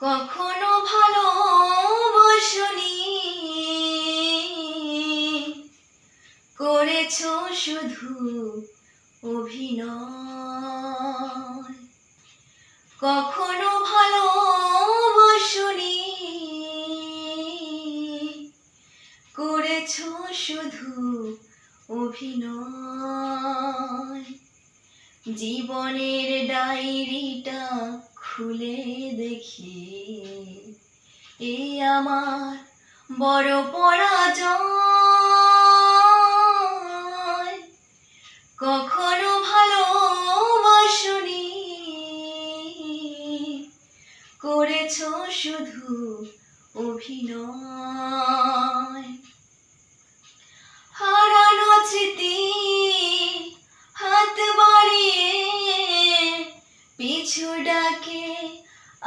কখনো ভালোবাসনি। করেছ শুধু অভিনয়। কখনো ভালোবাসনি। করেছ শুধু অভিনয়। জীবনের ডায়েরিটা খুলে দেখি। এ আমার বড় পরাজয়। কখনো ভালোবাসনি। করেছ শুধু অভিনয়।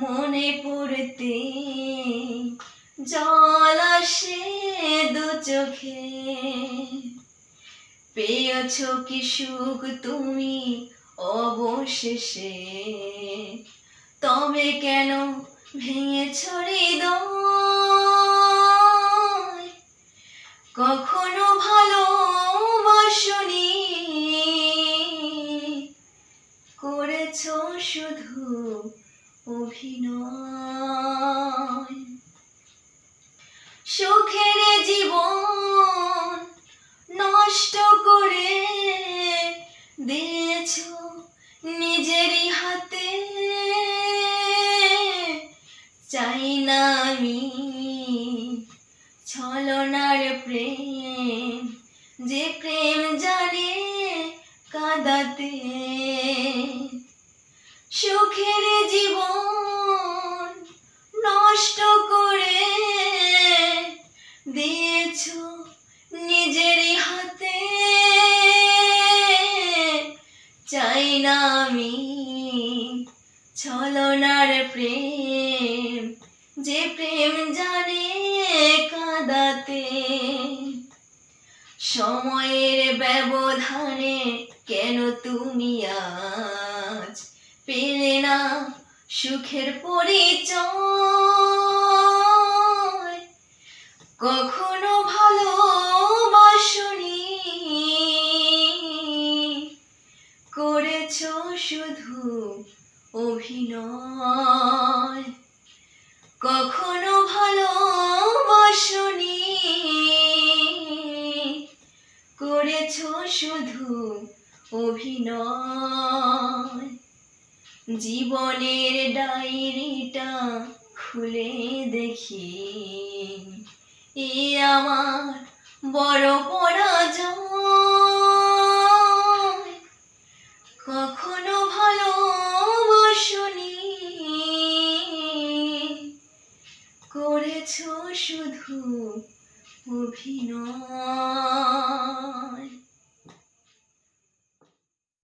মনে পড়তে জল আসে দু চোখে। পেয়েছ কি সুখ তুমি অবশেষে? তবে কেন ভেঙেছ হৃদয়? কখনো ভালোবাসনি। করেছ শুধু অভিনয়। সুখের জীবন নষ্ট করে দিয়েছ নিজেরই হাতে। চাই না আমি ছলনার প্রেম, যে প্রেম জানে কাঁদাতে। সুখের আমি ছলনার প্রেম, যে প্রেম জানে কাঁদাতে। সময়ের ব্যবধানে কেন তুমি আজ পেলে না সুখের পরিচয়? কখনো ভালোবাসনি শুধু অভিনয়। কখনো ভালোবাসনি। করেছ শুধু অভিনয়। জীবনের ডায়েরিটা খুলে দেখি। এ আমার বড় পরাজয় কখনো ভালোবাসনি করেছ শুধু অভিনয়।